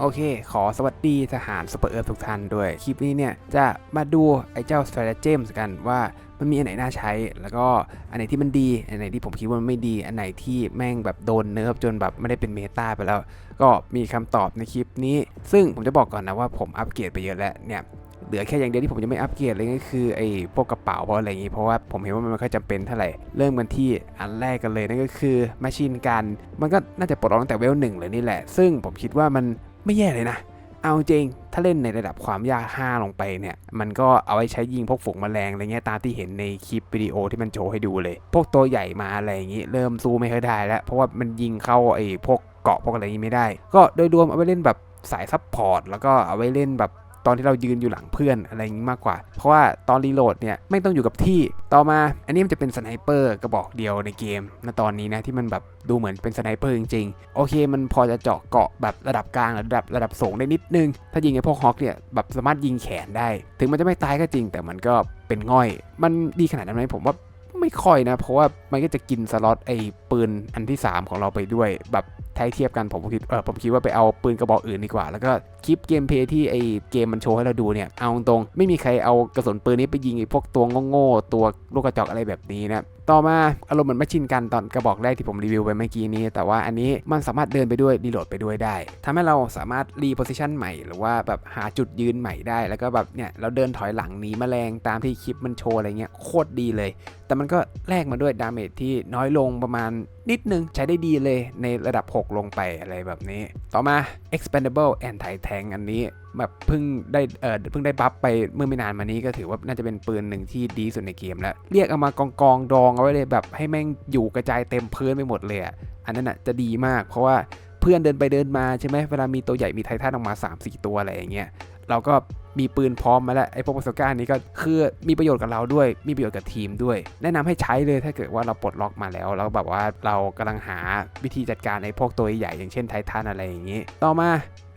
โอเค ขอสวัสดีทหารสเปอร์เอิร์ทุกท่านด้วย คลิปนี้เนี่ย จะมาดูไอ้เจ้า Stratagem กันว่ามันมีอันไหนน่าใช้ แล้วก็อันไหนที่มันดี อันไหนที่ผมคิดว่ามันไม่ดี อันไหนที่แม่งแบบโดนเนิร์ฟจนแบบไม่ได้เป็นเมตาไปแล้ว ก็มีคำตอบในคลิปนี้ ซึ่งผมจะบอกก่อนนะว่าผมอัปเกรดไปเยอะแล้วเนี่ยเหลือแค่อย่างเดียวที่ผมยังไม่อัปเกรดเลยก็คือไอ้พวกกระเป๋าเพราะอะไรอย่างงี้เพราะว่าผมเห็นว่ามันไม่ค่อยจำเป็นเท่าไหร่เริ่มกันที่อันแรกกันเลยนั่นก็คือแมชชีนกัน มันก็น่าจะปลดล็อกตั้งแต่เวลหนึ่งเลยนี่แหละ ซึ่งผมคิดว่ามัน ไม่แย่เลยนะ เอาจริง ถ้าเล่นในระดับความยาก 5 ลงไปเนี่ย มันก็เอาไว้ใช้ยิงพวกฝูงแมลงอะไรเงี้ยตามที่เห็นในคลิปวิดีโอที่มันโชว์ให้ดูเลย พวกตัวใหญ่มาอะไรอย่างงี้เริ่มสู้ไม่ค่อยได้แล้ว เพราะว่ามันยิงเข้าไอ้พวกเกาะพวกอะไรอย่างงี้ไม่ได้ ก็โดยรวมเอาไว้เล่นแบบสายซับพอร์ตแล้วก็เอาไว้เล่นแบบ ตอนที่เรายืนอยู่หลังเพื่อนอะไรอย่างนี้มากกว่า เพราะว่าตอนรีโหลดเนี่ยไม่ต้องอยู่กับที่ต่อมา อันนี้มันจะเป็นสไนเปอร์กระบอกเดียวในเกมณตอนนี้นะที่มันแบบดูเหมือนเป็นสไนเปอร์จริงๆ โอเค มันพอจะเจาะเกาะแบบระดับกลางระดับระดับสูงได้นิดนึง ถ้ายิงไอ้พวกฮอกเนี่ยแบบสามารถยิงแขนได้ ถึงมันจะไม่ตายก็จริง แต่มันก็เป็นง่อย มันดีขนาดนั้นไหมผมว่าไม่ค่อยนะ เพราะว่ามันก็จะกินสล็อตไอ้ปืนอันที่ 3 ของเราไปด้วย แบบ ถ้าให้เทียบกันผมคิดเออผมคิดว่าไปเอาปืนกระบอกอื่นดีกว่า แล้วก็คลิปเกมเพย์ที่ไอเกมมันโชว์ให้เราดูเนี่ยเอาตรงๆไม่มีใครเอากระสุนปืนนี้ไปยิงไอพวกตัวโง่ๆตัวลูกกระจอกอะไรแบบนี้นะ ต่อมาอารมณ์เหมือนแมชชินกันตอนกระบอกแรกที่ผมรีวิวไปเมื่อกี้นี้ แต่ว่าอันนี้มันสามารถเดินไปด้วยรีโหลดไปด้วยได้ทำให้เราสามารถรีโพซิชันใหม่ หรือว่าแบบหาจุดยืนใหม่ได้ แล้วก็แบบเนี่ยเราเดินถอยหลังหนีแมลงตามที่คลิปมันโชว์อะไรเงี้ยโคตรดีเลย แต่มันก็แลกมาด้วยดาเมจที่น้อยลงประมาณนิดนึงใช้ได้ดีเลยในระดับ 6 ลงไปอะไรแบบนี้ ต่อมา expandable anti tank อันนี้ แบบเพิ่งได้เออเพิ่งได้บัฟไปเมื่อไม่นานมานี้ก็ถือว่าน่าจะเป็นปืนหนึ่งที่ดีสุดในเกมแล้ว เรียกเอามากองกองดองเอาไว้เลยแบบให้แม่งอยู่กระจายเต็มพื้นไปหมดเลยอะอันนั้นอะจะดีมากเพราะว่าเพื่อนเดินไปเดินมาใช่ไหมเวลามีตัวใหญ่มีไททันออกมา 3-4 ตัวอะไรอย่างเงี้ยเราก็มีปืนพร้อมมาแล้วไอ้พวกปาสก้านี้ก็คือมีประโยชน์กับเราด้วย มีประโยชน์กับทีมด้วย แนะนำให้ใช้เลยถ้าเกิดว่าเราปลดล็อกมาแล้วแล้วแบบว่าเรากำลังหาวิธีจัดการไอ้พวกตัวใหญ่อย่างเช่นไททันอะไรอย่างนี้ ต่อมา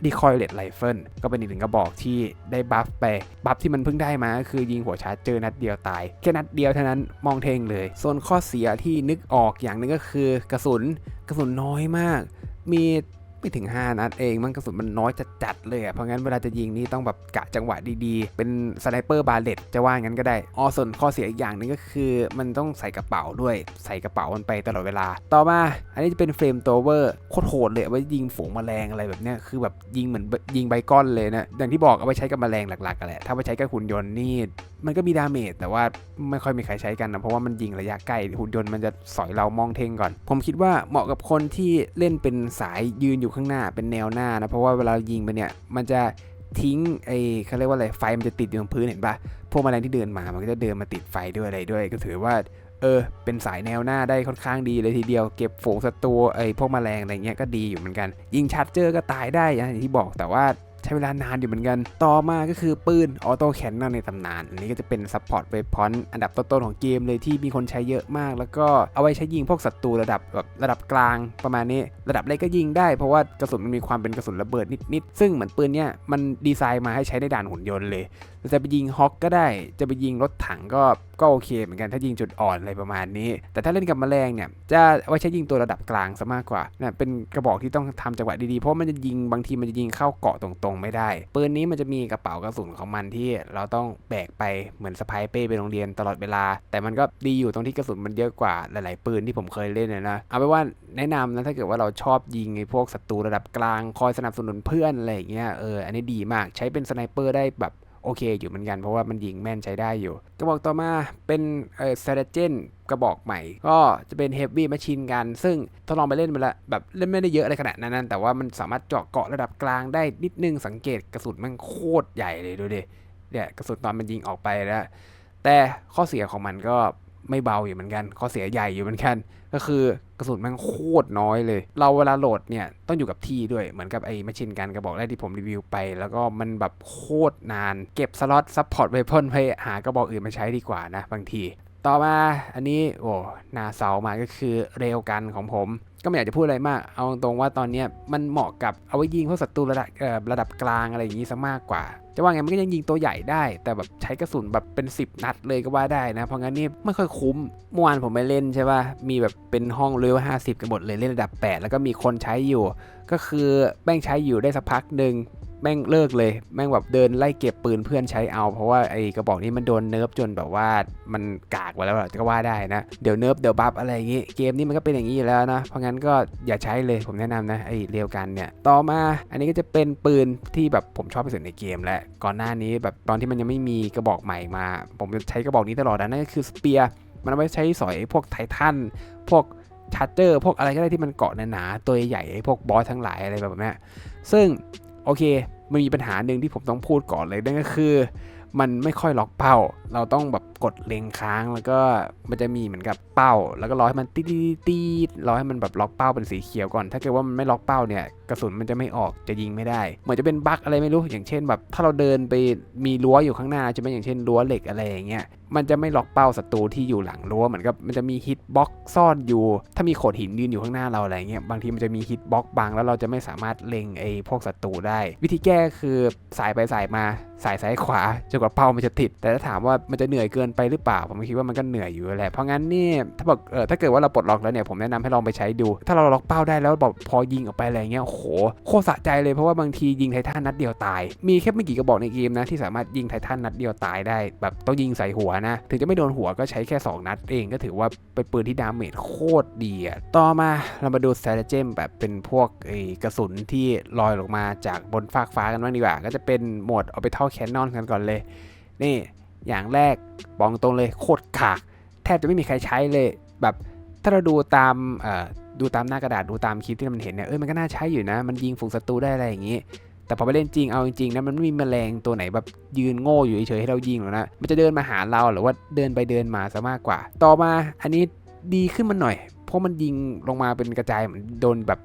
ดีคอยเลตไ f เฟิลก็เป็นอีกหนึ่งกระบอกที่ได้บัฟไป บัฟที่มันเพิ่งได้มาก็คือยิงหัวชาร์จเจอนัดเดียวตาย แค่นัดเดียวเท่านั้นมองเทงเลย ส่วนข้อเสียที่นึกออกอย่างหนึ่งก็คือกระสุนกระสุนน้อยมาก มี ไม่ถึง 5 นัดเอง มันกระสุนมันน้อยจัดเลยอะเพราะงั้นเวลาจะยิงนี่ต้องแบบกะจังหวะดีๆ เป็นสไนเปอร์บาเลตจะว่างั้นก็ได้อ๋อส่วนข้อเสียอีกอย่างหนึ่งก็คือ มันต้องใส่กระเป๋าด้วยใส่กระเป๋ามันไปตลอดเวลา ต่อมา อันนี้จะเป็นเฟรมตัวเวอร์โคตรโหดเลยเอาไว้ยิงฝูงแมลงอะไรแบบเนี้ยคือแบบยิงเหมือนยิงใบก้อนเลยนะอย่างที่บอกเอาไว้ใช้กับแมลงหลักๆกันแหละถ้าไปใช้กับหุ่นยนต์นี่ มันก็มีดาเมจแต่ว่าไม่ค่อยมีใครใช้กันนะเพราะว่ามันยิงระยะใกล้หุ่นยนต์มันจะสอยเรามองเทงก่อน ผมคิดว่าเหมาะกับคนที่เล่นเป็นสายยืนอยู่ข้างหน้าเป็นแนวหน้านะเพราะว่าเวลายิงไปเนี่ยมันจะทิ้งไอ้เขาเรียกว่าอะไรไฟมันจะติดอยู่ตรงพื้นเห็นปะพวกแมลงที่เดินมามันก็จะเดินมาติดไฟด้วยอะไรด้วย ก็ถือว่าเออเป็นสายแนวหน้าได้ค่อนข้างดีเลยทีเดียวเก็บฝูงศัตรูไอ้พวกแมลงอะไรเงี้ยก็ดีอยู่เหมือนกัน ยิงชาร์เจอร์ก็ตายได้อย่างที่บอกแต่ว่า ใช้เวลานานอยู่เหมือนกัน ต่อมาก็คือปืนออโต้แคนนอนในตำนาน อันนี้ก็จะเป็นซัพพอร์ตเวพอนอันดับต้นๆของเกมเลยที่มีคนใช้เยอะมาก แล้วก็เอาไว้ใช้ยิงพวกศัตรูระดับแบบระดับกลางประมาณนี้ ระดับเล็กก็ยิงได้เพราะว่ากระสุนมันมีความเป็นกระสุนระเบิดนิดๆซึ่งเหมือนปืนเนี้ยมันดีไซน์มาให้ใช้ในด่านหุ่นยนต์เลย จะไปยิงฮอกก็ได้ จะไปยิงรถถังก็ก็โอเคเหมือนกันถ้ายิงจุดอ่อนอะไรประมาณนี้ แต่ถ้าเล่นกับแมลงเนี่ยจะเอาไว้ใช้ยิงตัวระดับกลางซะมากกว่านะเป็นกระบอกที่ต้องทำจังหวะดีๆ เพราะมันจะยิงบางทีมันจะยิงเข้าเกาะตรงๆ ไม่ได้ปืนนี้มันจะมีกระเป๋ากระสุนของมันที่เราต้องแบกไปเหมือนสะพายเป้ไปโรงเรียนตลอดเวลา แต่มันก็ดีอยู่ตรงที่กระสุนมันเยอะกว่าหลายๆปืนที่ผมเคยเล่นนะนะเอาไปนว่าแนะนำนะถ้าเกิดว่าเราชอบยิงไอ้พวกศัตรูระดับกลางคอยสนับสนุนเพื่อนอะไรอย่างเงี้ยเอออันนี้ดีมากใช้เป็นสไนเปอร์ได้แบบ โอเคอยู่เหมือนกันเพราะว่ามันยิงแม่นใช้ได้อยู่ กระบอกต่อมาเป็นเออเซเรเจนกระบอกใหม่ ก็จะเป็นเฮฟวี่แมชชีนกันซึ่งทดลองไปเล่นมาแล้วแบบเล่นไม่ได้เยอะอะไรขนาดนั้น แต่ว่ามันสามารถเจาะเกาะระดับกลางได้นิดนึงสังเกตกระสุนมันโคตรใหญ่เลยดูดิเนี่ยกระสุนตอนมันยิงออกไปแล้วแต่ข้อเสียของมันก็ ไม่เบาอยู่เหมือนกันข้อเสียใหญ่อยู่เหมือนกัน ก็คือกระสุนมันโคตรน้อยเลย เราเวลาโหลดเนี่ยต้องอยู่กับที่ด้วยเหมือนกับไอ้แมชชีนกันกระบอกแรกที่ผมรีวิวไป แล้วก็มันแบบโคตรนาน เก็บสล็อตซัพพอร์ตเวพอนไปหากระบอกอื่นมาใช้ดีกว่านะบางที ต่อมาอันนี้โอ้หนาเสามาก็คือเร็วกันของผม ก็ไม่อยากจะพูดอะไรมาก เอาตรงว่าตอนนี้มันเหมาะกับเอาไว้ยิงพวกศัตรูระดับระดับกลางอะไรอย่างนี้ซะมากกว่า จะว่าไงมันก็ยังยิงตัวใหญ่ได้ แต่แบบใช้กระสุนแบบเป็น 10 นัดเลยก็ว่าได้นะ เพราะงั้นนี่ไม่ค่อยคุ้มเมื่อวานผมไปเล่นใช่ป่ะมีแบบเป็นห้องเลเวล50กันหมดเลยเล่นระดับ 8 แล้วก็มีคนใช้อยู่ ก็คือแม่งใช้อยู่ได้สักพักหนึ่ง แม่งเลิกเลย แม่งแบบเดินไล่เก็บปืนเพื่อนใช้เอา เพราะว่าไอ้กระบอกนี้มันโดนเนิร์ฟจนแบบว่ามันกากไปแล้วก็ว่าได้นะ เดี๋ยวเนิร์ฟเดี๋ยวบัฟอะไรอย่างงี้ เกมนี้มันก็เป็นอย่างนี้อยู่แล้วนะ เพราะงั้นก็อย่าใช้เลยผมแนะนำนะไอ้เรียวกันเนี่ย ต่อมาอันนี้ก็จะเป็นปืนที่แบบผมชอบที่สุดในเกมและก่อนหน้านี้แบบตอนที่มันยังไม่มีกระบอกใหม่มา ผมจะใช้กระบอกนี้ตลอดนะนั่นก็คือสเปียร์มันเอาไว้ใช้สอยพวกไททันพวกชาร์เจอร์พวกอะไรก็ได้ที่มันเกาะหนาๆตัวใหญ่พวกบอสทั้งหลายอะไรแบบนี้ซึ่ง โอเคมันมีปัญหาหนึ่งที่ผมต้องพูดก่อนเลยนั่นก็คือ มันไม่ค่อยล็อกเป้า เราต้องแบบกดเล็งค้างแล้วก็มันจะมีเหมือนกับเป้า แล้วก็รอให้มันตีดตีดรอให้มันแบบล็อกเป้าเป็นสีเขียวก่อน ถ้าเกิดว่ามันไม่ล็อกเป้าเนี่ยกระสุนมันจะไม่ออกจะยิงไม่ได้ เหมือนจะเป็นบั๊กอะไรไม่รู้ อย่างเช่นแบบ ถ้าเราเดินไปมีรั้วอยู่ข้างหน้าใช่ไหมอย่างเช่นรั้วเหล็กอะไรอย่างเงี้ยมันจะไม่ล็อกเป้าศัตรูที่อยู่หลังรั้วเหมือนกับมันจะมีฮิตบ็อกซ่อนอยู่ ถ้ามีโขดหินยืนอยู่ข้างหน้าเราอะไรเงี้ยบางทีมันจะมีฮิตบ็อกบังแล้วเราจะไม่สามารถเล็งไอ้พวกศัตรูได้ วิธีแก้คือสายไปสายมาสายซ้ายขวาจนกว่าเป้ามันจะติด แต่ถ้าถามว่ามันจะเหนื่อยเกินไปหรือเปล่าผมคิดว่ามันก็เหนื่อยอยู่แหละเพราะงั้นนี่ถ้าบอกเออถ้าเกิดว่าเราปลดล็อกแล้วเนี่ยผมแนะนำให้ลองไปใช้ดู ถ้าเราล็อกเป้าได้แล้วแบบพอยิงออกไปอะไรเงี้ยโหโคตรสะใจเลยเพราะว่าบางทียิงไททันนัดเดียวตาย มีแค่ไม่กี่กระบอกในเกมนะที่สามารถยิงไททันนัดเดียวตายได้ แบบต้องยิงใส่หัวนะ ถึงจะไม่โดนหัวก็ใช้แค่ 2 นัดเองก็ถือว่าเป็นปืนที่ดาเมจโคตรดีอะต่อมาเรามาดูส t r a t e g แบบเป็นพวกไอ้กระสุนที่ลอยลงมาจากบนฟากฟ้ากันบ้างดีกว่า ก็จะเป็นโหมด Orbital Cannon กันก่อนเลย นี่อย่างแรกบอกตรงเลยโคตรขาก แทบจะไม่มีใครใช้เลยแบบถ้าเราดูตามดูตามหน้ากระดาษดูตามคลิปที่มันเห็นเนี่ยเอ้ยมันก็น่าใช้อยู่นะ มันยิงฝูงศัตรูได้อะไรอย่างงี้ แต่พอไปเล่นจริงเอาจริงๆนะมันไม่มีแมลงตัวไหนแบบยืนโง่อยู่เฉยๆให้เรายิงหรอกนะมันจะเดินมาหาเราหรือว่าเดินไปเดินมาซะมากกว่า ต่อมาอันนี้ดีขึ้นมาหน่อย เพราะมันยิงลงมาเป็นกระจายเหมือนโดนแบบ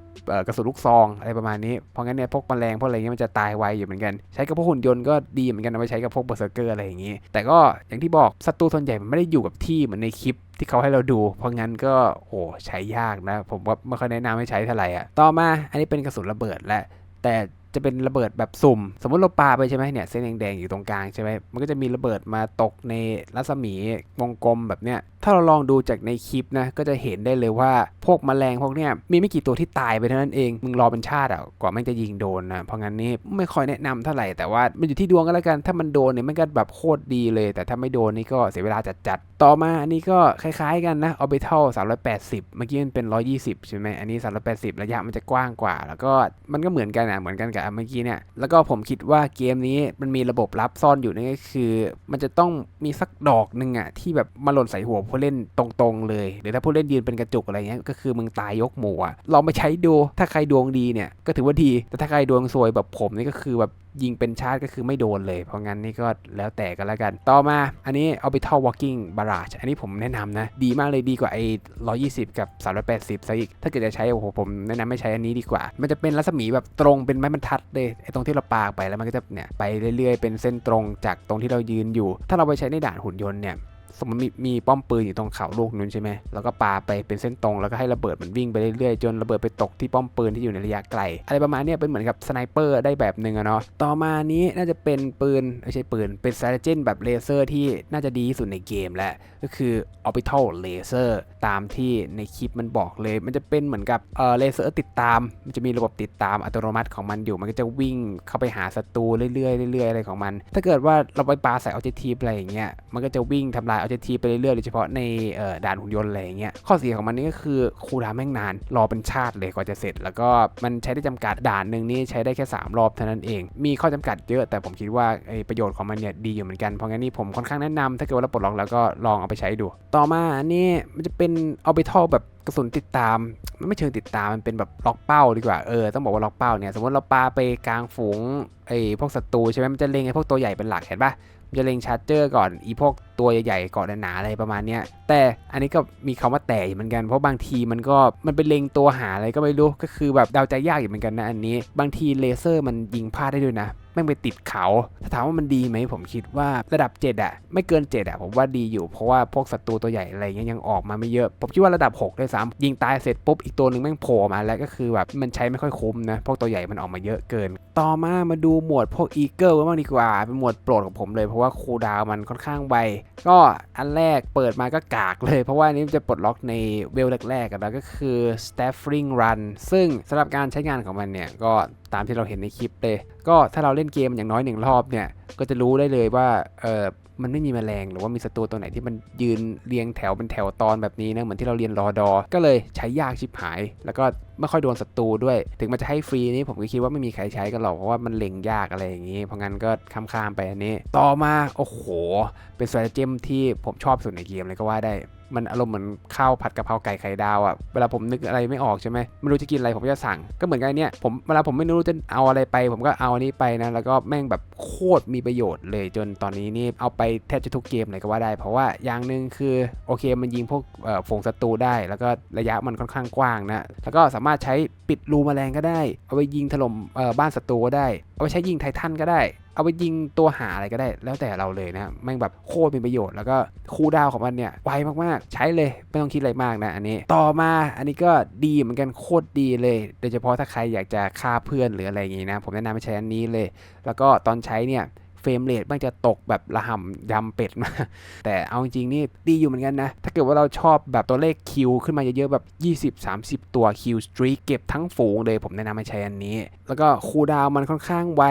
กระสุนลูกซองอะไรประมาณนี้ เพราะงั้นเนี่ยพวกแมลงพวกอะไรเงี้ยมันจะตายไวอยู่เหมือนกัน ใช้กับพวกหุ่นยนต์ก็ดีเหมือนกันเอาไปใช้กับพวกเบอร์เซอร์เกอร์อะไรอย่างงี้ แต่ก็อย่างที่บอกศัตรูส่วนใหญ่มันไม่ได้อยู่กับที่เหมือนในคลิปที่เขาให้เราดู เพราะงั้นก็โอ้ใช้ยากนะ ผมว่าไม่ค่อยแนะนำให้ใช้เท่าไหร่อะต่อมาอันนี้เป็นกระสุนระเบิดและแต่จะเป็นระเบิดแบบสุ่ม สมมติเราปาไปใช่ไหมเนี่ยเส้นแดงๆอยู่ตรงกลางใช่ไหมมันก็จะมีระเบิดมาตกในรัศมีวงกลมแบบเนี้ย ถ้าเราลองดูจากในคลิปนะก็จะเห็นได้เลยว่าพวกแมลงพวกเนี้ยมีไม่กี่ตัวที่ตายไปเท่านั้นเองมึงรอเป็นชาติอะกว่ามันจะยิงโดนนะเพราะงั้นนี่ไม่ค่อยแนะนำเท่าไหร่แต่ว่ามันอยู่ที่ดวงก็แล้วกันถ้ามันโดนเนี่ยมันก็แบบโคตรดีเลย แต่ถ้าไม่โดนนี่ก็เสียเวลาจัดๆต่อมาอันนี้ก็คล้ายๆกันนะ Orbital 380 เมื่อกี้มันเป็น 120 ใช่ไหมอันนี้ 380 ระยะมันจะกว้างกว่า แล้วก็มันก็เหมือนกันอะเหมือนกันกับเมื่อกี้เนี่ยแล้วก็ผมคิดว่าเกมนี้มันมีระบบลับซ่อนอยู่นั่นก็คือ มันจะต้องมีสักดอกหนึ่งอะที่แบบมาหล่นใส่หัวผู้เล่นตรงๆเลย หรือถ้าผู้เล่นยืนเป็นกระจุกอะไรเงี้ยก็คือมึงตายยกหมู่อะลองไปใช้ดูถ้าใครดวงดีเนี่ยก็ถือว่าดี แต่ถ้าใครดวงซวยแบบผมนี่ก็คือแบบยิงเป็นชาร์จก็คือไม่โดนเลย เพราะงั้นนี่ก็แล้วแต่กันแล้วกัน ต่อมาอันนี้ Orbital Walking Barrage อันนี้ผมแนะนำนะ ดีมากเลยดีกว่าไอ้120 กับ 380ซะอีก ถ้าเกิดจะใช้โอ้โหผมแนะนำไม่ใช้อันนี้ดีกว่า มันจะเป็นรัศมีแบบตรงเป็นไม้บรรทัดเลยไอ้ตรงที่เราปาไปแล้วมันก็จะเนี่ยไปเรื่อยๆ เป็นเส้นตรงจากตรงที่เรายืนอยู่ ถ้าเราไปใช้ในด่านหุ่นยนต์เนี่ย สมมติมีมีป้อมปืนอยู่ตรงเขาลูกนู้นใช่ไหมแล้วก็ปาไปเป็นเส้นตรงแล้วก็ให้ระเบิดมันวิ่งไปเรื่อยๆจนระเบิดไปตกที่ป้อมปืนที่อยู่ในระยะไกล อะไรประมาณนี้เป็นเหมือนกับสไนเปอร์ได้แบบหนึ่งอะเนาะต่อมานี้น่าจะเป็นปืนไม่ใช่ปืน เป็นซาร์เจนแบบเลเซอร์ที่น่าจะดีที่สุดในเกมแหละก็คือ Orbital Laser ตามที่ในคลิปมันบอกเลย มันจะเป็นเหมือนกับเออเลเซอร์ติดตาม มันจะมีระบบติดตามอัตโนมัติของมันอยู่ มันก็จะวิ่งเข้าไปหาศัตรูเรื่อยๆเรื่อยๆอะไรของมัน ถ้าเกิดว่าเราไปปาใส่ออบเจกตีฟอะไรอย่างเงี้ยมันก็จะวิ่งทำลายออบเจกตีไปเรื่อยๆโดยเฉพาะในเอ่อด่านหุ่นยนต์อะไรอย่างเงี้ยข้อเสียของมันนี่ก็คือคูลดาวแม่งนาน รอเป็นชาติเลยกว่าจะเสร็จ แล้วก็มันใช้ได้จำกัดด่านหนึ่งนี่ใช้ได้แค่ 3 รอบเท่านั้นเอง มีข้อจำกัดเยอะ แต่ผมคิดว่าไอประโยชน์ของมันเนี่ยดีอยู่เหมือนกันเพราะงั้นนี่ผมค่อนข้างแนะนำถ้าเกิดว่าเราปลดล็อกแล้วก็ลองเอาไปใช้ดู ต่อมาอันนี้มันจะเป็น Orbital แบบกระสุนติดตามมันไม่เชิงติดตามมันเป็นแบบล็อกเป้าดีกว่าเออต้องบอกว่าล็อกเป้าเนี่ยสมมติเราปาไปกลางฝูงไอ้พวกศัตรูใช่ไหมมันจะเล็งไอ้พวกตัวใหญ่เป็นหลักเห็นปะมันจะเล็งชาร์เจอร์ก่อนอีพวก ตัวใหญ่ๆเก่อนหนาๆอะไรประมาณเนี้ยแต่อันนี้ก็มีคำว่าแต่เหมือนกันเพราะบางทีมันก็มันเป็นเลงตัวหาอะไรก็ไม่รู้ก็คือแบบเดาใจยากอยู่เหมือนกันนะอันนี้ บางทีเลเซอร์มันยิงพลาดได้ด้วยนะม่งไปติดเขา ถ้าถามว่ามันดีไหม ผมคิดว่าระดับ 7อะไม่เกิน 7อะผมว่าดีอยู่ เพราะว่าพวกศัตรูตัวใหญ่อะไรเงี้ยยังออกมาไม่เยอะ ผมคิดว่าระดับ6ด้วยซ้ำยิงตายเสร็จปุ๊บ อีกตัวหนึ่งแม่งโผล่มาแล้วก็คือแบบมันใช้ไม่ค่อยคุ้มนะ พวกตัวใหญ่มันออกมาเยอะเกิน ต่อมามาดูหมวดพวกอีเกิลบ้างดีกว่า เป็นหมวดโปรดของผมเลย เพราะว่าคูดาวมันค่อนข้างไว ก็อันแรกเปิดมาก็กากเลย เพราะว่าอันนี้มันจะปลดล็อกในเวลแรกๆกันแล้วก็คือ staffing run ซึ่งสำหรับการใช้งานของมันเนี่ย ก็ตามที่เราเห็นในคลิปเลย ก็ถ้าเราเล่นเกมอย่างน้อยหนึ่งรอบเนี่ย ก็จะรู้ได้เลยว่าเออ มันไม่มีแมลงหรือว่ามีศัตรูตัวไหนที่มันยืนเรียงแถวเป็นแถวตอนแบบนี้นะเหมือนที่เราเรียนรอดอ ก็เลยใช้ยากชิบหาย แล้วก็ไม่ค่อยโดนศัตรูด้วย ถึงมันจะให้ฟรีนี่ผมก็คิดว่าไม่มีใครใช้กันหรอกเพราะว่ามันเล็งยากอะไรอย่างนี้ เพราะงั้นก็ข้ามๆไปอันนี้ ต่อมาโอ้โห เป็นสตรเจมที่ผมชอบสุดในเกมเลยก็ว่าได้ มันอารมณ์เหมือนข้าวผัดกะเพราไก่ไข่ดาวอะ่ะเวลาผมนึกอะไรไม่ออกใช่ไหมไม่รู้จะกินอะไรผมจะสั่ง ก็เหมือนกันเนี่ยผมเวลาผมไม่รู้จะเอาอะไรไป ผมก็เอาอันนี้ไปนะแล้วก็แม่งแบบโคตรมีประโยชน์เลยจนตอนนี้นี่เอาไปแทบจะทุกเกมเลยก็ว่าได้ เพราะว่าอย่างหนึ่งคือโอเคมันยิงพวกฝูงศัตรูได้ แล้วก็ระยะมันค่อนข้างกว้างนะแล้วก็สามารถใช้ปิดรูแมลงก็ได้ เอาไปยิงถล่มบ้านศัตรูก็ได้ เอาไปใช้ยิงไททันก็ได้ เอาไปยิงตัวหาอะไรก็ได้ แล้วแต่เราเลยนะแม่งแบบโคตรมีประโยชน์แล้วก็คู่ดาวของมันเนี่ยไวมากๆ ใช้เลยไม่ต้องคิดอะไรมากนะอันนี้ต่อมาอันนี้ก็ดีเหมือนกันโคตรดีเลย โดยเฉพาะถ้าใครอยากจะฆ่าเพื่อนหรืออะไรอย่างงี้นะ ผมแนะนำให้ใช้อันนี้เลย แล้วก็ตอนใช้เนี่ย เฟรมเรทมันจะตกแบบระห่ำยำเป็ดมา แต่เอาจริงๆนี่ดีอยู่เหมือนกันนะ ถ้าเกิดว่าเราชอบแบบตัวเลขคิวขึ้นมาเยอะๆแบบ 20-30 ตัวคิวสตรีเก็บทั้งฝูงเลยผมแนะนำให้ใช้อันนี้ แล้วก็คูลดาวนมันค่อนข้างไว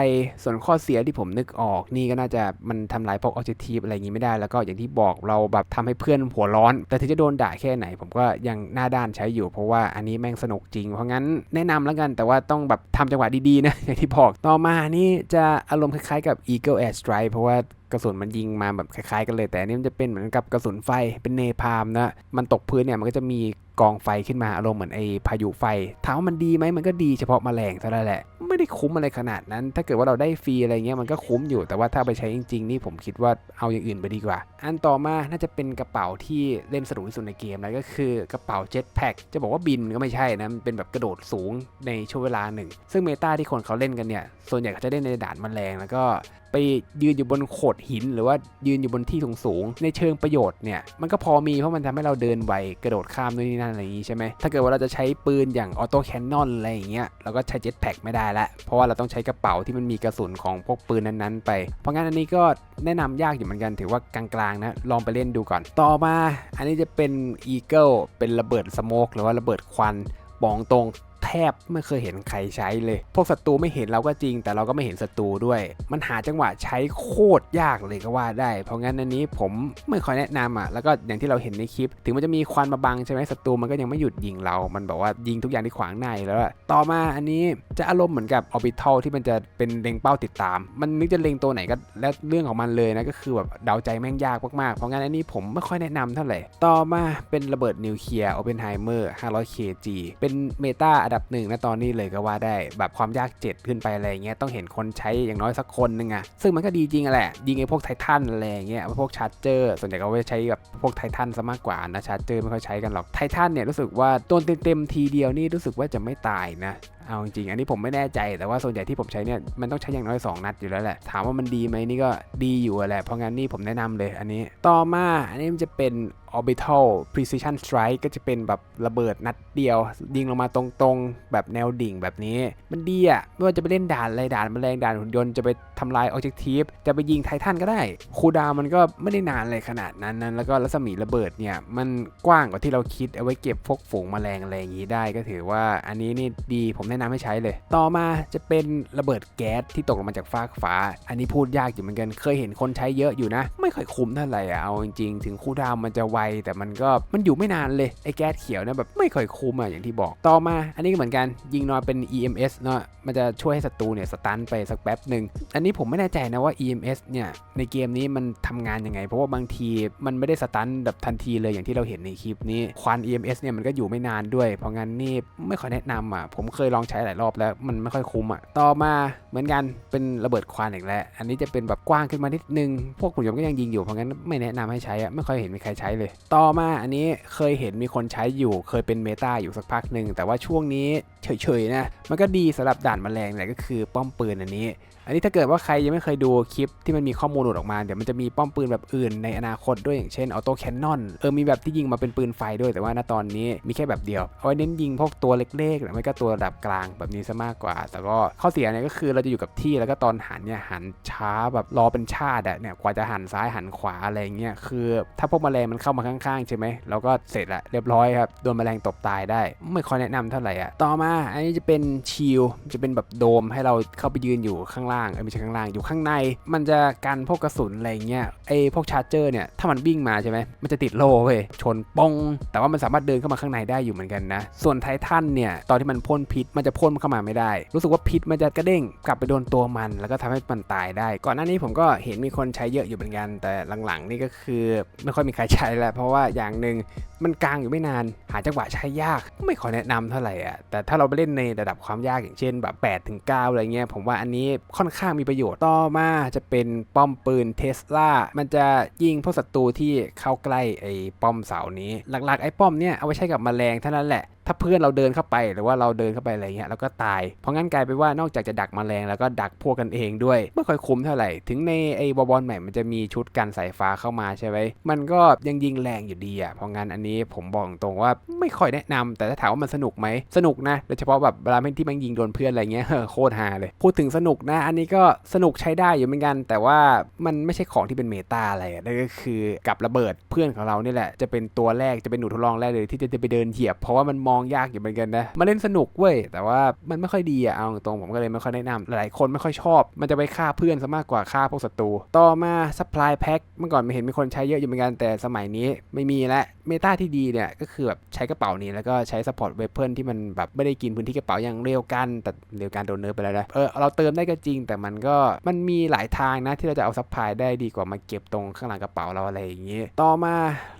ส่วนข้อเสียที่ผมนึกออกนี่ก็น่าจะมันทำลายพวกออเจกตีฟอะไรอย่างนี้ไม่ได้ แล้วก็อย่างที่บอกเราแบบทำให้เพื่อนหัวร้อน แต่ถึงจะโดนด่าแค่ไหน ผมก็ยังหน้าด้านใช้อยู่ เพราะว่าอันนี้แม่งสนุกจริง เพราะงั้นแนะนำแล้วกันแต่ว่าต้องแบบทำจังหวะดีๆนะอย่างที่บอกต่อมานี่จะอารมณ์คล้ายๆกับ Eagle Air Strike เพราะว่ากระสุนมันยิงมาแบบคล้ายๆกันเลย แต่อันนี้มันจะเป็นเหมือนกับกระสุนไฟเป็นเนพามนะ มันตกพื้นเนี่ยมันก็จะมีกองไฟขึ้นมาอารมณ์เหมือนไอ้พายุไฟถามว่ามันดีไหมมันก็ดีเฉพาะแมลงเท่านั้นแหละ ไม่ได้คุ้มอะไรขนาดนั้น ถ้าเกิดว่าเราได้ฟรีอะไรเงี้ยมันก็คุ้มอยู่แต่ว่าถ้าไปใช้จริงๆนี่ผมคิดว่าเอาอย่างอื่นไปดีกว่า อันต่อมาน่าจะเป็นกระเป๋าที่เล่นสนุกที่สุดในเกมแล้วก็คือกระเป๋าเจ็ตแพ็คจะบอกว่าบินก็ไม่ใช่นะมันเป็นแบบกระโดดสูงในช่วงเวลาหนึ่งซึ่งเมตาที่คนเขาเล่นกันเนี่ย ส่วนใหญ่เขาจะเล่นในด่านแมลง แล้วก็ไปยืนอยู่บนโขดหิน หรือว่ายืนอยู่บนที่สูงๆในเชิงประโยชน์เนี่ยมันก็พอมีเพราะมันทำให้เราเดินไวกระโดดข้ามนู่นนี่นั่นอะไรอย่างนี้ใช่ไหมถ้าเกิดว่าเราจะใช้ปืนอย่างออโต้แคนนอนอะไรอย่างเงี้ยเราก็ใช้เจ็ตแพ็กไม่ได้ละเพราะว่าเราต้องใช้กระเป๋าที่มันมีกระสุนของพวกปืนนั้นๆ ไป เพราะงั้นอันนี้ก็แนะนำยากอยู่เหมือนกันถือว่ากลางๆนะลองไปเล่นดูก่อน ต่อมา อันนี้จะเป็น Eagle เป็นระเบิดสโมกหรือว่าระเบิดควันบอกตรง แทบไม่เคยเห็นใครใช้เลย พวกศัตรูไม่เห็นเราก็จริง แต่เราก็ไม่เห็นศัตรูด้วย มันหาจังหวะใช้โคตรยากเลยก็ว่าได้ เพราะงั้นอันนี้ผมไม่ค่อยแนะนำอะ แล้วก็อย่างที่เราเห็นในคลิป ถึงมันจะมีควันมาบังใช่ไหมศัตรูมันก็ยังไม่หยุดยิงเรา มันบอกว่ายิงทุกอย่างที่ขวางหน้าแล้วต่อมาอันนี้จะอารมณ์เหมือนกับออร์บิทัลที่มันจะเป็นเล็งเป้าติดตาม มันนึกจะเล็งตัวไหนก็แล้วเรื่องของมันเลยนะก็คือแบบเดาใจแม่งยากมากๆ เพราะงั้นอันนี้ผมไม่ค่อยแนะนำเท่าไหร่ ต่อมาเป็นระเบิดนิวเคลียร์โอเปนไฮเมอร์ 500 kg เป็นเมตาอันดับหนึ่งนะตอนนี้เลยก็ว่าได้แบบความยาก 7 ขึ้นไปอะไรเงี้ยต้องเห็นคนใช้อย่างน้อยสักคนหนึงอะซึ่งมันก็ดีจริงแหละยิงไอ้พวกไททันอะไรเงี้ยพวกชาร์เจอร์ส่วนใหญ่ก็ไว้ใช้แบบพวกไททันซะมากกว่านะชาร์เจอร์ไม่ค่อยใช้กันหรอกไททันเนี่ยรู้สึกว่าโดนเต็มๆทีเดียวนี่รู้สึกว่าจะไม่ตายนะ เอาจริงอันนี้ผมไม่แน่ใจแต่ว่าส่วนใหญ่ที่ผมใช้เนี่ยมันต้องใช้อย่างน้อย 2 นัดอยู่แล้วแหละ ถามว่ามันดีไหมนี่ก็ดีอยู่แหละ เพราะงั้นนี่ผมแนะนำเลยอันนี้ ต่อมาอันนี้มันจะเป็น orbital precision strike ก็จะเป็นแบบระเบิดนัดเดียว ยิงลงมาตรงๆ แบบแนวดิ่งแบบนี้ มันดีอะไม่ว่าจะไปเล่นด่านอะไรด่านแมลงด่านหุ่นยนต์จะไปทำลาย objective จะไปยิงไททันก็ได้คูดาวมันก็ไม่ได้นานเลยขนาดนั้นนะแล้วก็รัศมีระเบิดเนี่ยมันกว้างกว่าที่เราคิดเอาไว้เก็บพวกฝูงแมลงอะไรอย่างนี้ได้ก็ถือว่าอันนี้นี่ดีผมแนะนำให้ใช้เลย ต่อมาจะเป็นระเบิดแก๊สที่ตกลงมาจากฟากฟ้า อันนี้พูดยากอยู่เหมือนกัน เคยเห็นคนใช้เยอะอยู่นะ ไม่ค่อยคุ้มเท่าไหร่อะเอาจริงๆ ถึงคูลดาวมันจะไว แต่มันก็มันอยู่ไม่นานเลย ไอ้แก๊สเขียวนะแบบไม่ค่อยคุ้มอะอย่างที่บอก ต่อมา อันนี้ก็เหมือนกัน ยิงนอนเป็น EMS เนาะ มันจะช่วยให้ศัตรูเนี่ยสตันไปสักแป๊บหนึ่ง อันนี้ผมไม่แน่ใจนะว่า EMS เนี่ยในเกมนี้มันทำงานยังไง เพราะว่าบางทีมันไม่ได้สตันแบบทันทีเลยอย่างที่เราเห็นในคลิปนี้ ควัน EMS เนี่ยมันก็อยู่ไม่นานด้วย เพราะงั้นนี่ไม่ค่อยแนะนำอะ ผมเคยลองใช้หลายรอบแล้วมันไม่ค่อยคุ้มอะต่อมาเหมือนกันเป็นระเบิดควันอีกแล้ว อันนี้จะเป็นแบบกว้างขึ้นมานิดนึง พวกหุ่นยนต์ก็ยังยิงอยู่เพราะงั้นไม่แนะนำให้ใช้อะไม่ค่อยเห็นมีใครใช้เลย ต่อมาอันนี้เคยเห็นมีคนใช้อยู่ เคยเป็นเมตาอยู่สักพักหนึ่งแต่ว่าช่วงนี้เฉยๆนะมันก็ดีสำหรับด่านแมลงเนี่ยก็คือป้อมปืนอันนี้อันนี้ถ้าเกิดว่าใครยังไม่เคยดูคลิปที่มันมีข้อมูลหลุดออกมาเดี๋ยวมันจะมีป้อมปืนแบบอื่นในอนาคตด้วยอย่างเช่นออโต้แคนนอนเออมีแบบที่ยิงมาเป็นปืนไฟด้วยแต่ว่าณตอนนี้มีแค่แบบเดียวเอาไว้เน้นยิงพวกตัวเล็กๆหรือไม่ก็ตัวระดับกลางแบบนี้ซะมากกว่า แต่ก็ข้อเสียเนี่ยก็คือเราจะอยู่กับที่แล้วก็ตอนหันเนี่ยหันช้าแบบรอเป็นชาติอะเนี่ยกว่าจะหันซ้ายหันขวาอะไรเงี้ยคือ ถ้าพวกแมลงมันเข้ามาข้างๆใช่ไหมเราก็เสร็จละเรียบร้อยครับโดนแมลงตบตายได้ ไม่ค่อยแนะนำเท่าไหร่อะต่อมาอันนี้จะเป็นชิลจะเป็นแบบโดมให้เราเข้าไปยืนอยู่ข้างล่างเออไม่ใช่ข้างล่างอยู่ข้างใน มันจะกันพวกกระสุนอะไรเงี้ยไอพวกชาร์เจอร์เนี่ยถ้ามันวิ่งมาใช่ไหมมันจะติดโล่เว้ยชนปองแต่ว่ามันสามารถเดินเข้ามาข้างในได้อยู่เหมือนกันนะส่วนไททันเนี่ยตอนที่มันพ่นพิษมันจะพ่นเข้ามาไม่ได้ รู้สึกว่าพิษมันจะกระเด้งกลับไปโดนตัวมัน แล้วก็ทำให้มันตายได้ ก่อนหน้านี้ผมก็เห็นมีคนใช้เยอะอยู่เหมือนกัน แต่หลังๆ นี่ก็คือไม่ค่อยมีใครใช้แล้ว เพราะว่าอย่างหนึ่งมันกลางอยู่ไม่นาน หาจังหวะใช้ยากไม่ขอแนะนำเท่าไหร่อะแต่ถ้าเราไปเล่นในระดับความยากอย่างเช่นแบบ8ถึง9อะไรเงี้ยผมว่าอันนี้ค่อนข้างมีประโยชน์ต่อมาจะเป็นป้อมปืนเทสลามันจะยิงพวกศัตรูที่เข้าใกล้ไอ้ป้อมเสานี้ หลักๆไอ้ป้อมเนี่ยเอาไว้ใช้กับแมลงเท่านั้นแหละ ถ้าเพื่อนเราเดินเข้าไปหรือว่าเราเดินเข้าไปอะไรเงี้ยแล้วก็ตาย เพราะงั้นกลายเป็นว่านอกจากจะดักแมลงแล้วก็ดักพวกกันเองด้วย ไม่ค่อยคุ้มเท่าไหร่ ถึงในไอ้บอบอลใหม่มันจะมีชุดกันสายฟ้าเข้ามาใช่ไหมมันก็ยังยิงแรงอยู่ดีอะเพราะงั้นอันนี้ผมบอกตรงว่าไม่ค่อยแนะนำแต่ถ้าถามว่ามันสนุกไหมสนุกนะโดยเฉพาะแบบเวลาที่มันยิงโดนเพื่อนอะไรเงี้ยโคตรฮาเลย พูดถึงสนุกนะ อันนี้ก็สนุกใช้ได้อยู่เหมือนกัน แต่ว่ามันไม่ใช่ของที่เป็นเมตาอะไรนั่นก็คือกับระเบิดเพื่อนของเรานี่แหละจะเป็นตัวแรกจะเป็นหนูทดลองแรกเลยที่จะไปเดินเหยียบ เพราะว่ามันมองยากอยู่เหมือนกันนะมาเล่นสนุกเว้ยแต่ว่ามันไม่ค่อยดีอะเอาตรงผมก็เลยไม่ค่อยแนะนำหลายคนไม่ค่อยชอบ มันจะไปฆ่าเพื่อนซะมากกว่าฆ่าพวกศัตรูต่อมาสปายแพ็คเมื่อก่อนไม่เห็นมีคนใช้เยอะอยู่เหมือนกันแต่สมัยนี้ไม่มีแล้วเมตาที่ดีเนี่ยก็คือแบบใช้กระเป๋านี้แล้วก็ใช้สปอร์ตเวเพิลที่มันแบบไม่ได้กินพื้นที่กระเป๋าอย่างเร็วกันแต่เร็วกันโดนเนิร์ฟไปแล้วนะเออเราเติมได้ก็จริง แต่มันก็มันมีหลายทางนะที่เราจะเอาซัพพลายได้ดีกว่ามาเก็บตรงข้างหลังกระเป๋าเราอะไรอย่างนี้ ต่อมา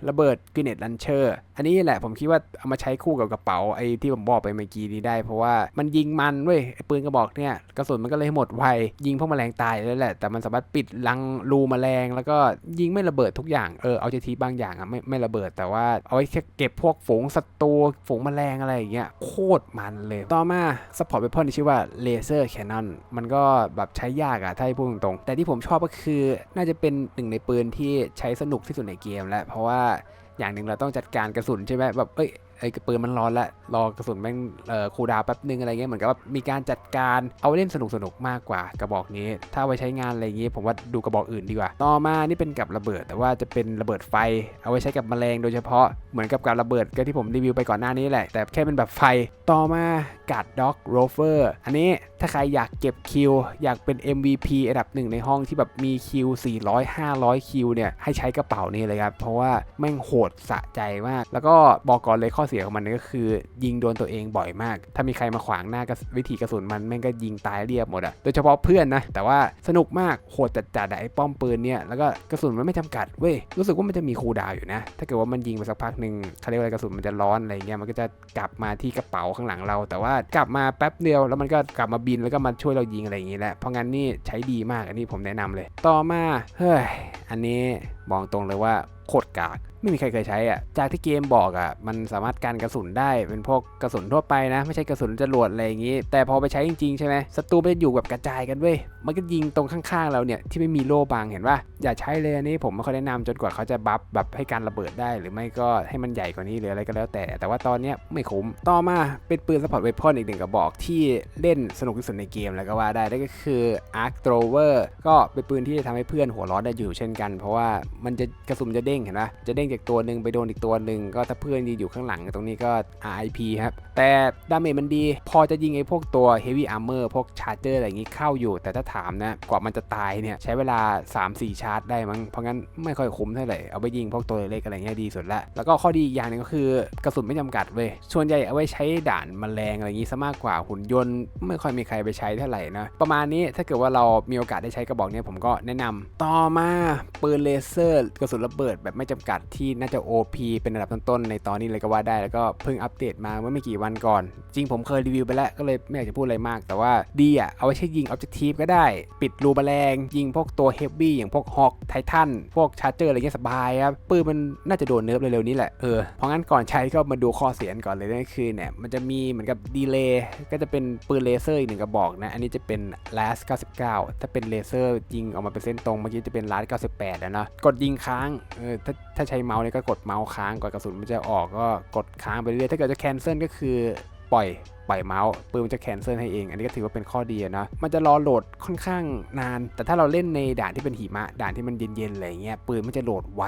ระเบิดก r เนตลันเชอร์อันนี้แหละผมคิดว่าเอามาใช้คู่กับกระเป๋าไอ้ที่ผมบอกไปเมื่อกี้นี้ได้ เพราะว่ามันยิงมันเว้ยไอ้ปืนกระบอกเนี่ยกระสุนมันก็เลยหมดไวยิงพวกแมลงตายแล้วแหละ แต่มันสามารถปิดรังรูแมลง แล้วก็ยิงไม่ระเบิดทุกอย่างเออเอาเจทีบางอย่างอะไม่ไม่ระเบิดแต่ว่าเอาไว้แค่เก็บพวกฝูงศัตรูฝูงแมลงอะไรอย่างเงี้ยโคตรมันเลยต่อมาสปอร์ตเวพอนที่ชื่อว่าเลเซอร์แคนนอนมันก็แบบใช้ยากอะถ้าให้พูดตรงๆแต่ที่ผมชอบก็คือน่าจะเป็นหนึ่งในปืนที่ใช้สนุกที่สุดในเกมแล้วเพราะว่าอย่างหนึ่งเราต้องจัดการกระสุนใช่ไหมแบบเอ้ย ไอ้ปืนมันร้อนละรอกระสุนแม่งเอ่อคูดาวแป๊บนึงอะไรเงี้ยเหมือนกับว่ามีการจัดการเอาไว้เล่นสนุกสนุกมากกว่ากระบอกนี้ ถ้าเอาไว้ใช้งานอะไรเงี้ยผมว่าดูกระบอกอื่นดีกว่า ต่อมานี่เป็นกับระเบิด แต่ว่าจะเป็นระเบิดไฟ เอาไว้ใช้กับแมลงโดยเฉพาะเหมือนกับกับระเบิดก็ที่ผมรีวิวไปก่อนหน้านี้แหละแต่แค่เป็นแบบไฟต่อมา กัดด็อกโรเฟอร์อันนี้ถ้าใครอยากเก็บคิว อยากเป็น MVP อันดับหนึ่งในห้องที่แบบมีคิว 400 500 คิวเนี่ย ให้ใช้กระเป๋านี้เลยครับ เพราะว่าแม่งโหดสะใจมาก แล้วก็บอกก่อนเลยข้อเสียของมันก็คือ ยิงโดนตัวเองบ่อยมาก ถ้ามีใครมาขวางหน้ากับวิธีกระสุนมันแม่งก็ยิงตายเรียบหมดอะโดยเฉพาะเพื่อนนะ แต่ว่าสนุกมากโหดจัดๆอะไอ้ป้อมปืนเนี่ยแล้วก็กระสุนมันไม่จำกัดเว้ยรู้สึกว่ามันจะมีคูดาวอยู่นะ ถ้าเกิดว่ามันยิงไปสักพักหนึ่งเขาเรียกว่าอะไรกระสุนมันจะร้อนอะไรเงี้ยมันก็จะกลับมาที่กระเป๋าข้างหลังเรา แต่ว่ากลับมาแป๊บเดียวแล้วมันก็กลับมาบินแล้วก็มาช่วยเรายิงอะไรอย่างนี้แหละเพราะงั้นนี่ใช้ดีมากอันนี้ผมแนะนำเลย ต่อมาเฮ้ยอันนี้บอกตรงเลยว่า โคตรกาก ไม่มีใครเคยใช้อะ จากที่เกมบอกอะ มันสามารถกันกระสุนได้ เป็นพวกกระสุนทั่วไปนะ ไม่ใช่กระสุนจรวดอะไรอย่างงี้ แต่พอไปใช้จริงๆใช่ไหมศัตรูมันจะอยู่แบบกระจายกันเว้ย มันก็ยิงตรงข้างๆเราเนี่ยที่ไม่มีโล่บังเห็นป่ะ อย่าใช้เลยอันนี้ผมไม่ค่อยแนะนำจนกว่าเขาจะบัฟแบบให้การระเบิดได้ หรือไม่ก็ให้มันใหญ่กว่านี้หรืออะไรก็แล้วแต่ แต่ว่าตอนเนี้ยไม่คุ้ม ต่อมาเป็นปืนสปอร์ตเวพอนอีกหนึ่งกระบอกที่เล่นสนุกที่สุดในเกมแล้วก็ว่าได้นั่นก็คือ Arc Thrower ก็เป็นปืนที่จะทำให้เพื่อนหัวร้อนได้อยู่เช่นกัน เพราะว่ามันจะกระสุนจะเด้งเห็นปะจะเด้งจากตัวหนึ่งไปโดนอีกตัวหนึ่งก็ถ้าเพื่อนยืนอยู่ข้างหลังตรงนี้ก็ RIP ครับ แต่ดาเมจมันดี พอจะยิงไอ้พวกตัว Heavy Armor พวกชาร์เจอร์อะไรอย่างงี้เข้าอยู่ แต่ถ้าถามนะกว่ามันจะตายเนี่ยใช้เวลา 3-4 ชาร์จได้มั้งเพราะงั้นไม่ค่อยคุ้มเท่าไหร่เอาไปยิงพวกตัวเล็กอะไรเงี้ยดีสุดละแล้วก็ข้อดีอีกอย่างหนึงก็คือกระสุนไม่จำกัดเว้ยส่วนใหญ่เอาไว้ใช้ด่านแมลงอะไรอย่างงี้ซะมากกว่าหุ่นยนต์ไม่ค่อยมีใครไปใช้เท่าไหร่นะประมาณนี้ถ้าเกิดว่าเรามีโอกาสได้ใช้กระบอกเนี้ผมก็แนะนำต่อมาปืนเลเซอร์กระสุนระเบิดแบบไม่จำกัดที่น่าจะ OP เป็นระดับต้นๆในตอนนี้เลยก็ว่าได้แล้วก็เพิ่งอัปเดตมาเมื่อไม่กี่วันก่อน จริงผมเคยรีวิวไปแล้วก็เลยไม่อยากจะพูดอะไรมาก แต่ว่าดีอะเอาไว้ใช้ยิงออบเจกตีฟก็ได้ ปิดรูแมลงยิงพวกตัวเฮฟวี่อย่างพวกฮอกไททันพวกชาร์เจอร์อะไรเงี้ยสบายครับปืนมันน่าจะโดนเนิร์ฟเร็วๆนี้แหละเออเพราะงั้นก่อนใช้ก็มาดูข้อเสียก่อนเลยนั่นคือเนี่ยมันจะมีเหมือนกับดีเลย์ก็จะเป็นปืนเลเซอร์อีกหนึ่งกระบอกนะอันนี้จะเป็น last 99 ถ้าเป็นเลเซอร์ยิงออกมาเป็นเส้นตรงเมื่อกี้จะเป็น last 98แล้วเนาะกดยิงค้างเออถ้าถ้าใช้เมาส์เนี่ยก็กดเมาส์ค้างก่อนกระสุนมันจะออกก็กดค้างไปเรื่อยถ้าเกิดจะแคนเซิลก็คือปล่อย ปล่อยเมาส์ปืนมันจะแคนเซิลให้เอง อันนี้ก็ถือว่าเป็นข้อดีนะ มันจะรอโหลดค่อนข้างนาน แต่ถ้าเราเล่นในด่านที่เป็นหิมะ ด่านที่มันเย็นๆอะไรเงี้ยปืนมันจะโหลดไว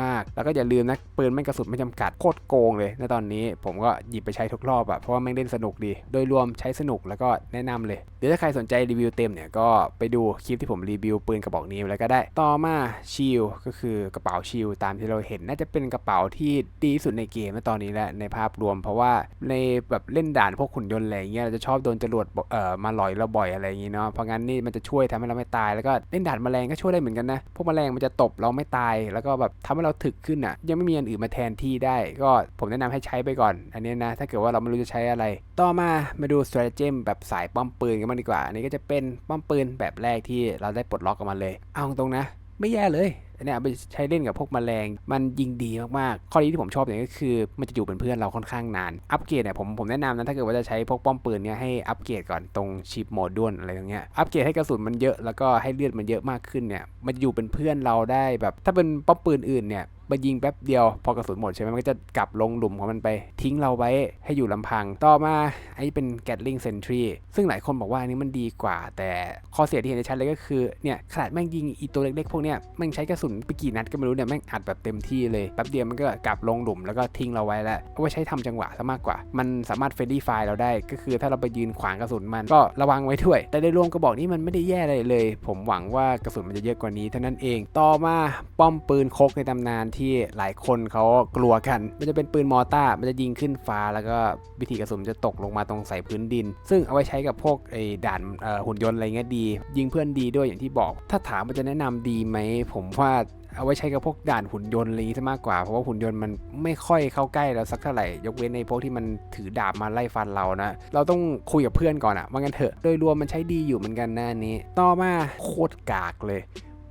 มากๆ แล้วก็อย่าลืมนะปืนไม่กระสุนไม่จำกัดโคตรโกงเลยในตอนนี้ผมก็หยิบไปใช้ทุกรอบอะเพราะว่าแม่งเล่นสนุกดี โดยรวมใช้สนุกแล้วก็แนะนำเลยเดี๋ยวถ้าใครสนใจรีวิวเต็มเนี่ยก็ไปดูคลิปที่ผมรีวิวปืนกระบอกนี้แล้วก็ได้ต่อมาชิลก็คือกระเป๋าชิลตามที่เราเห็นน่าจะเป็นกระเป๋าที่ดีสุดในเกมในตอนนี้แหละในภาพรวม เพราะว่าในแบบเล่นด่านพวกขุนยนต์อะไรเงี้ยเราจะชอบโดนจรวดเอ่อมาหลอยเราบ่อยอะไรอย่างงี้เนาะเพราะงั้นนี่มันจะช่วยทำให้เราไม่ตายแล้วก็เล่นด่านแมลงก็ช่วยได้เหมือนกันนะพวกแมลงมันจะตบเราไม่ตาย แล้วก็แบบทำให้เราถึกขึ้นอะ ยังไม่มีอันอื่นมาแทนที่ได้ ก็ผมแนะนำให้ใช้ไปก่อน อันนี้นะ ถ้าเกิดว่าเราไม่รู้จะใช้อะไร ต่อมามาดู strategy แบบสายป้อมปืนกันบ้างดีกว่า อันนี้ก็จะเป็นป้อมปืนแบบแรกที่เราได้ปลดล็อกกันมาเลย เอาตรงนะ ไม่แย่เลยเนี่ยไปใช้เล่นกับพวกแมลง มันยิงดีมากๆ ข้อดีที่ผมชอบเนี่ยก็คือ มันจะอยู่เป็นเพื่อนเราค่อนข้างนาน อัปเกรดเนี่ยผมผมแนะนำนะถ้าเกิดว่าจะใช้พวกป้อมปืนเนี่ยให้อัปเกรดก่อนตรงชิปโหมดด้วนอะไรตรงเงี้ย อัปเกรดให้กระสุนมันเยอะแล้วก็ให้เลือดมันเยอะมากขึ้นเนี่ย มันจะอยู่เป็นเพื่อนเราได้แบบ ถ้าเป็นป้อมปืนอื่นเนี่ยมายิงแป๊บเดียว พอกระสุนหมดใช่ไหมมันก็จะกลับลงหลุมของมันไป ทิ้งเราไว้ให้อยู่ลำพัง ต่อมาไอ้เป็น Gatling Sentry ซึ่งหลายคนบอกว่าอันนี้มันดีกว่า แต่ข้อเสียที่เห็นได้ชัดเลยก็คือเนี่ยขนาดแม่งยิงอีตัวเล็กๆพวกเนี้ยแม่งใช้กระสุนไปกี่นัดก็ไม่รู้เนี่ยแม่งอัดแบบเต็มที่เลยแป๊บเดียวมันก็กลับลงหลุมแล้วก็ทิ้งเราไว้แล้วเอาไว้ใช้ทำจังหวะซะมากกว่า มันสามารถเฟรดดี้ไฟเราได้ ก็คือถ้าเราไปยืนขวางกระสุนมันก็ระวังไว้ด้วย แต่โดยรวมกระบอกนี้มันไม่ได้แย่อะไรเลย ผมหวังว่ากระสุนมันจะเยอะกว่านี้เท่านั้นเอง ต่อมาป้อมปืนคกในตำนานที่หลายคนเขากลัวกัน มันจะเป็นปืนมอร์ต้ามันจะยิงขึ้นฟ้า แล้วก็วิธีกระสุนจะตกลงมาตรงใส่พื้นดิน ซึ่งเอาไว้ใช้กับพวกไอ้ด่านหุ่นยนต์อะไรเงี้ยดี ยิงเพื่อนดีด้วยอย่างที่บอก ถ้าถามมันจะแนะนำดีไหมผมว่าเอาไว้ใช้กับพวกด่านหุ่นยนต์อะไรนี้ซะมากกว่า เพราะว่าหุ่นยนต์มันไม่ค่อยเข้าใกล้เราสักเท่าไหร่ ยกเว้นในพวกที่มันถือดาบมาไล่ฟันเรานะ เราต้องคุยกับเพื่อนก่อนอะว่างั้นเถอะ โดยรวมมันใช้ดีอยู่เหมือนกันนะอันนี้ ต่อมาโคตรกากเลย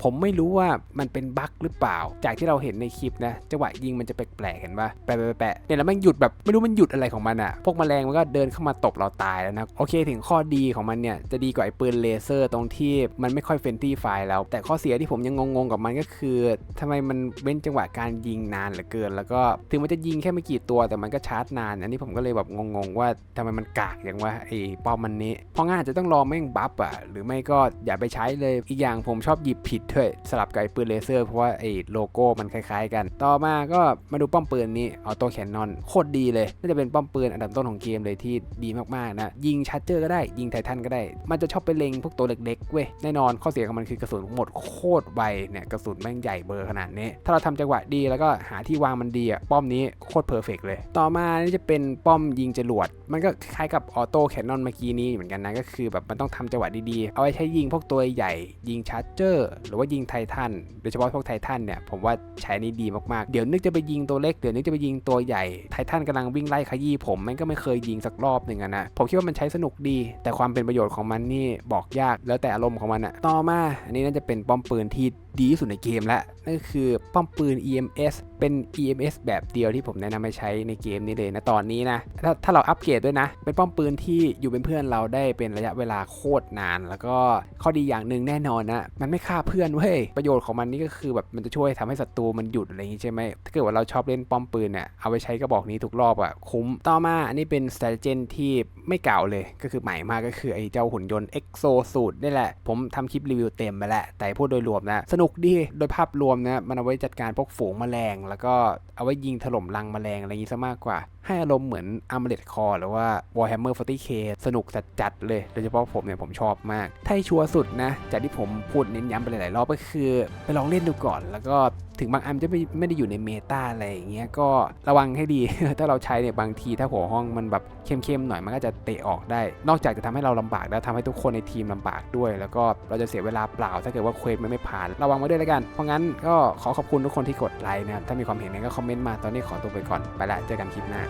ผมไม่รู้ว่ามันเป็นบั๊กหรือเปล่า จากที่เราเห็นในคลิปนะจังหวะยิงมันจะแปลกๆเห็นปะแปะๆแปะๆเนี่ยแล้วมันหยุดแบบไม่รู้มันหยุดอะไรของมันอะพวกแมลงมันก็เดินเข้ามาตบเราตายแล้วนะโอเคถึงข้อดีของมันเนี่ยจะดีกว่าไอ้ปืนเลเซอร์ตรงที่มันไม่ค่อยเฟนตี้ไฟแล้ว แต่ข้อเสียที่ผมยังงงๆกับมันก็คือทำไมมันเว้นจังหวะการยิงนานเหลือเกิน แล้วก็ถึงมันจะยิงแค่ไม่กี่ตัวแต่มันก็ชาร์จนาน อันนี้ผมก็เลยแบบงงๆว่าทำไมมันกากอย่างว่าไอ้ป้อมมันนี้เพราะงั้นอาจจะต้องรอแม่งบัฟอะหรือไม่ก็อย่าไปใช้เลยอีกอย่างผมชอบหยิบผิดด้วยสลับกับไอ้ปืนเลเซอร์เพราะว่าไอ้โลโก้มันคล้ายๆ กัน ต่อมาก็มาดูป้อมปืนนี้ออโต้แคนนอนโคตรดีเลยน่าจะเป็นป้อมปืนอันดับต้นของเกมเลยที่ดีมากๆนะยิงชาร์เจอร์ก็ได้ยิงไททันก็ได้ มันจะชอบไปเล็งพวกตัวเล็กๆเว้ยแน่นอนข้อเสียของมันคือกระสุนหมดโคตรไวเนี่ยกระสุนแม่งใหญ่เบอร์ขนาดนี้ ถ้าเราทำจังหวะดีแล้วก็หาที่วางมันดีอะป้อมนี้โคตรเพอร์เฟกเลย ต่อมานี่จะเป็นป้อมยิงจรวด มันก็คล้ายกับออโต้แคนนอนเมื่อกี้นี้เหมือนกันนะก็คือแบบมันต้องทำจังหวะดีๆเอาไว้ใช้ยิงพวกตัวใหญ่ยิงชาร์เจอร์หรือว่ายิงไททันโดยเฉพาะพวกไททันเนี่ยผมว่าใช้นี่ดีมากๆ เดี๋ยวนึกจะไปยิงตัวเล็กเดี๋ยวนึกจะไปยิงตัวใหญ่ไททันกำลังวิ่งไล่ขยี้ผมแม่งก็ไม่เคยยิงสักรอบหนึ่งอะนะผมคิดว่ามันใช้สนุกดี แต่ความเป็นประโยชน์ของมันนี่บอกยากแล้วแต่อารมณ์ของมันอะต่อมา อันนี้น่าจะเป็นป้อมปืนที่ ดีที่สุดในเกมแล้วนั่นก็คือป้อมปืน EMS เป็น EMS แบบเดียวที่ผมแนะนำให้ใช้ในเกมนี้เลยนะตอนนี้นะถ้าถ้าเราอัปเกรดด้วยนะ เป็นป้อมปืนที่อยู่เป็นเพื่อนเราได้เป็นระยะเวลาโคตรนาน แล้วก็ข้อดีอย่างหนึ่งแน่นอนนะมันไม่ฆ่าเพื่อนเว้ยประโยชน์ของมันนี่ก็คือแบบมันจะช่วยทำให้ศัตรูมันหยุดอะไรอย่างงี้ใช่ไหมถ้าเกิดว่าเราชอบเล่นป้อมปืนเนี่ยเอาไปใช้กระบอกนี้ทุกรอบอะคุ้มต่อมาอันนี้เป็น strategy ที่ไม่เก่าเลยก็คือใหม่มากก็คือไอ้เจ้าหุ่นยนต์ EXO สูตรนี่แหละ ผมทำคลิปรีวิวเต็มไปแล้วแต่พูดโดยรวมนะสนุกดี โดยภาพรวมนะมันเอาไว้จัดการพวกฝูงแมลง แล้วก็เอาไว้ยิงถล่มรังแมลงอะไรอย่างงี้ซะมากกว่าให้อารมณ์เหมือน Armored Core หรือว่า Warhammer 40k สนุกจัดๆเลย โดยเฉพาะผมเนี่ยผมชอบมาก ถ้าให้ชัวร์สุดนะ จากที่ผมพูดเน้นย้ำไปหลายๆรอบก็คือ ไปลองเล่นดูก่อน แล้วก็ถึงบางอันจะไม่ไม่ได้อยู่ในเมตาอะไรอย่างเงี้ยก็ระวังให้ดี ถ้าเราใช้เนี่ยบางทีถ้าหัวห้องมันแบบเข้มๆหน่อยมันก็จะเตะออกได้ นอกจากจะทำให้เราลำบากแล้วทำให้ทุกคนในทีมลำบากด้วย แล้วก็เราจะเสียเวลาเปล่า ถ้าเกิดว่าเควสมันไม่ผ่าน ระวังไว้ด้วยแล้วกัน เพราะงั้นก็ขอขอบคุณทุกคนที่กดไลค์นะครับถ้ามีความเห็นยังไงก็คอมเมนต์มาตอนนี้ขอตัวไปก่อนไปละเจอกันคลิปหน้า